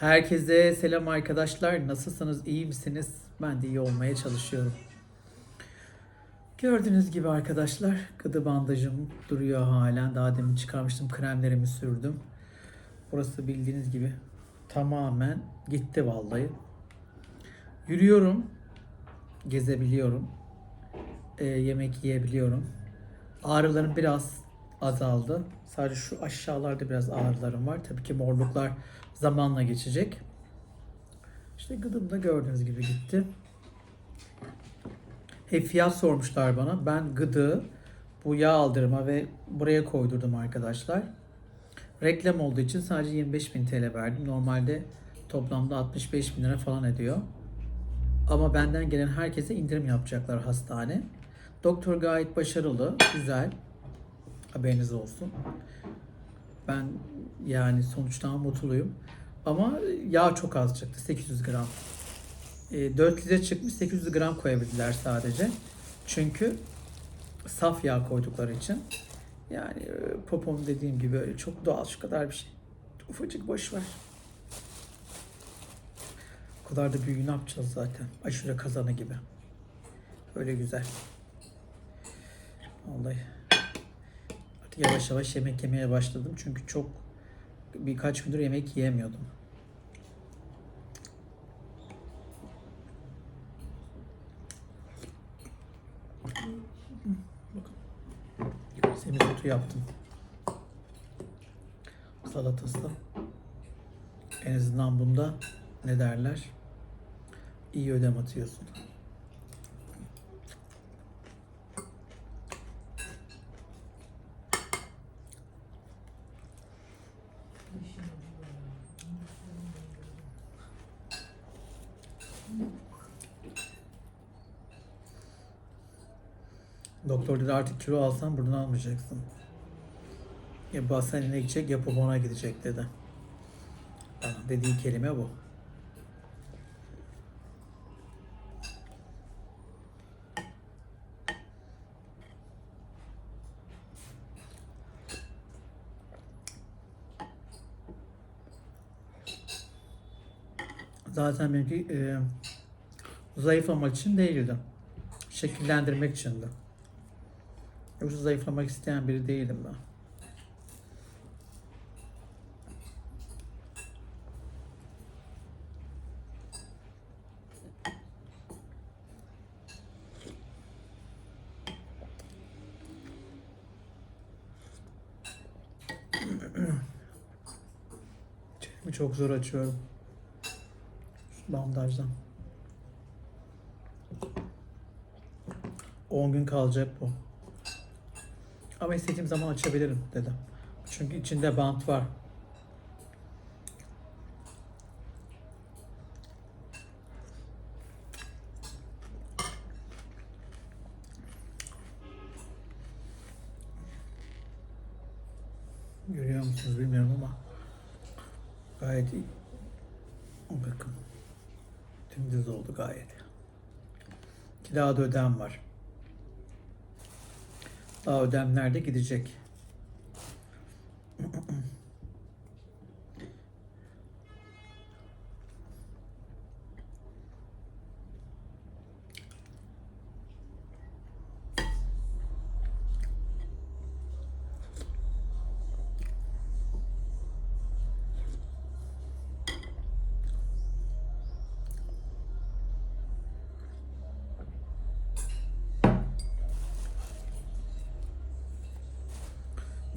Herkese selam arkadaşlar. Nasılsınız? İyi misiniz? Ben de iyi olmaya çalışıyorum. Gördüğünüz gibi arkadaşlar gıdı bandajım duruyor halen. Daha demin çıkarmıştım. Kremlerimi sürdüm. Burası bildiğiniz gibi tamamen gitti vallahi. Yürüyorum. Gezebiliyorum. Ee, yemek yiyebiliyorum. Ağrılarım biraz azaldı. Sadece şu aşağılarda biraz ağrılarım var. Tabii ki morluklar zamanla geçecek. İşte gıdım da gördüğünüz gibi gitti. Hep fiyat sormuşlar bana. Ben gıdı bu yağ aldırma ve buraya koydurdum arkadaşlar. Reklam olduğu için sadece 25.000 TL verdim. Normalde toplamda 65 bin lira falan ediyor. Ama benden gelen herkese indirim yapacaklar hastane. Doktor gayet başarılı, güzel. Haberiniz olsun. Ben yani sonuçtan mutluyum. Ama yağ çok az çıktı. 800 gram. E, 4 litre çıkmış 800 gram koyabildiler sadece. Çünkü saf yağ koydukları için. Yani e, popom dediğim gibi öyle çok doğal şu kadar bir şey. Ufacık boş ver. O kadar da büyüğü ne yapacağız zaten. Aşure kazanı gibi. Öyle güzel. Vallahi. Yavaş yavaş yemek yemeye başladım. Çünkü çok birkaç gündür yemek yiyemiyordum. Semizotu yaptım. Salatası. En azından bunda ne derler? İyi ödem atıyorsun. Doktor dedi artık kilo alsan buradan almayacaksın. Ya hastaneye gidecek ya popona gidecek dedi. Bana dediği kelime bu. Zaten benimki e, zayıflamak için değildi. Şekillendirmek içindi. Yoksa zayıflamak isteyen biri değilim ben. Çenemi çok zor açıyorum. Şu bandajdan. 10 gün kalacak bu. Ama istediğim zaman açabilirim dedim. Çünkü içinde bant var. Görüyor musunuz bilmiyorum ama gayet iyi. Bakın. Dümdüz oldu gayet. Ki daha da ödem var. Daha ödemler de gidecek.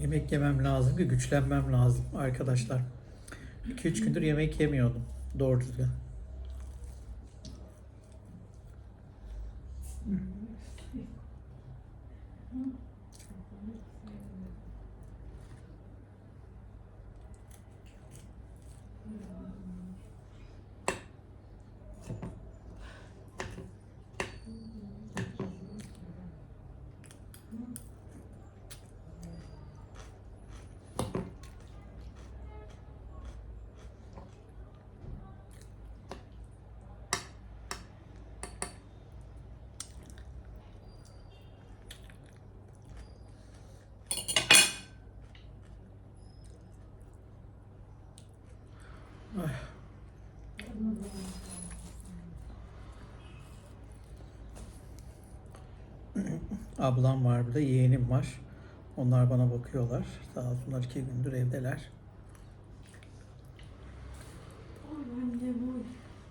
Yemek yemem lazım ki güçlenmem lazım arkadaşlar. 2-3 gündür yemek yemiyordum doğru düzgün. Ablam var burada, yeğenim var. Onlar bana bakıyorlar. Sağ olsunlar iki gündür evdeler.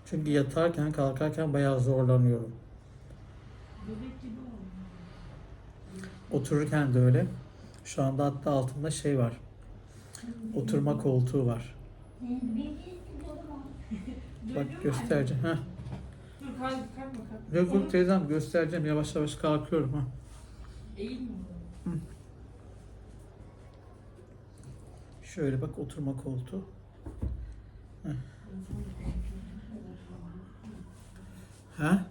Çünkü yatarken kalkarken bayağı zorlanıyorum. Otururken de öyle. Şu anda hatta altında şey var. Oturma koltuğu var. Bak göstereceğim. Heh. Dur kalk kalkma kalk. Yok yok teyzem göstereceğim. Yavaş yavaş kalkıyorum. Ha. Eğil mi? Şöyle bak oturma koltuğu. Ha?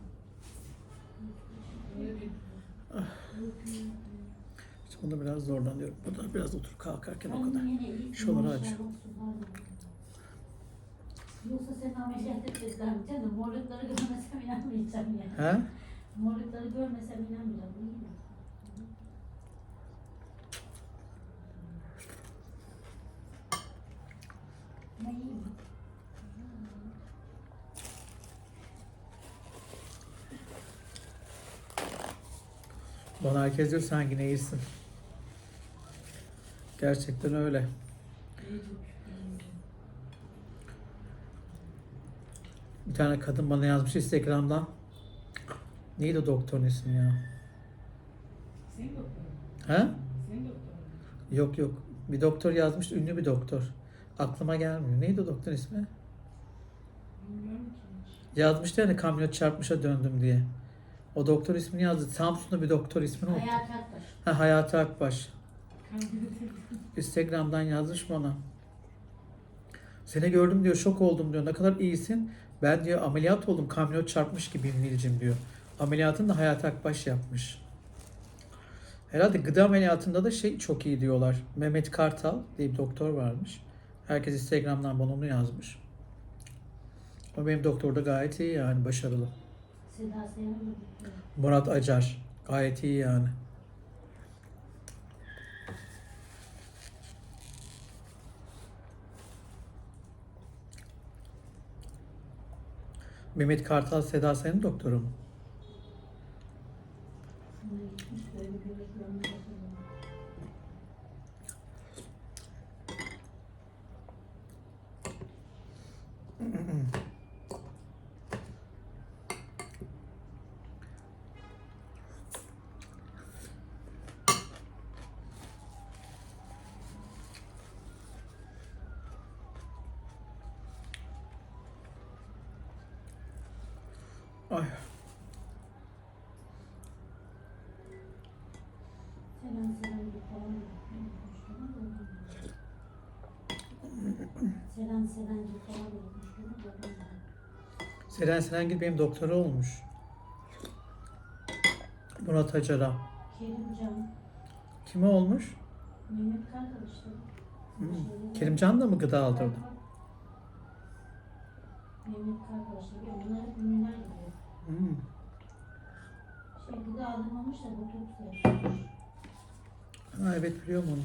İşte bunda biraz zorlanıyorum. Burada biraz otur kalkarken o kadar. Şuraları aç. Yoksa sen ameliyat etmezler canım? Morlukları görmesem inanmayacağım ya. Ha? Morlukları görmesem inanmayacağım. iyi mi? Ne iyi mi? Bana herkes diyor sen yine iyisin. Gerçekten öyle. Bir tane kadın bana yazmış Instagram'dan. Neydi o doktorun ismi ya? Senin doktorun. Ha? Senin doktorun. Yok yok. Bir doktor yazmış, ünlü bir doktor. Aklıma gelmiyor. Neydi o doktorun ismi? Bilmiyorum ki. Yazmıştı yani kamyon çarpmışa döndüm diye. O doktor ismini yazdı. Samsun'da bir doktor ismini unuttum. Hayat Akbaş. Ha, Hayati Akbaş. Instagram'dan yazmış bana. Seni gördüm diyor, şok oldum diyor. Ne kadar iyisin. Ben diyor ameliyat oldum, kamyon çarpmış gibiyim Nilcim diyor. Ameliyatını da Hayati Akbaş yapmış. Herhalde gıda ameliyatında da şey çok iyi diyorlar. Mehmet Kartal diye bir doktor varmış. Herkes Instagram'dan bana onu yazmış. O benim doktor da gayet iyi yani başarılı. Murat Acar gayet iyi yani. Mehmet Kartal Seda senin doktoru mu? Selen Serengil falan yapmıştım. Selen Serengil benim doktoru olmuş. Murat Acar'a. Kerimcan, Kime olmuş? Mehmet Kartal işte. Hmm. Kerimcan da mı gıda aldırdı? Mehmet Kartal işte. Onlar ünlüler gidiyor. Hmm. Şey gıda aldırmamış da botoks yapmış. Ha, evet biliyorum onu.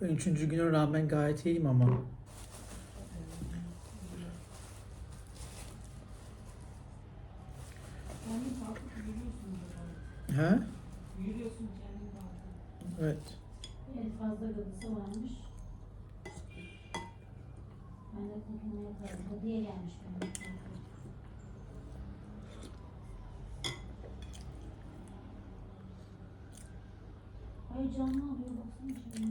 Ben üçüncü güne rağmen gayet iyiyim ama. Ha? Evet canlı alıyor baksana şimdi.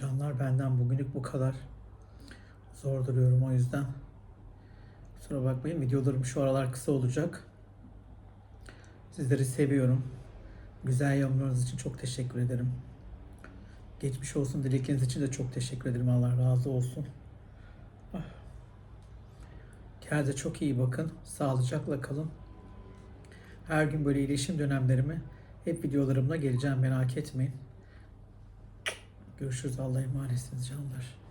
Canlar benden bugünlük bu kadar. Zor duruyorum o yüzden. Kusura bakmayın videolarım şu aralar kısa olacak. Sizleri seviyorum. Güzel yorumlarınız için çok teşekkür ederim. Geçmiş olsun dilekleriniz için de çok teşekkür ederim. Allah razı olsun. Ah. Kendinize çok iyi bakın. Sağlıcakla kalın. Her gün böyle iyileşim dönemlerimi hep videolarımla geleceğim merak etmeyin. Görüşürüz. Allah'a emanetsiniz canlar.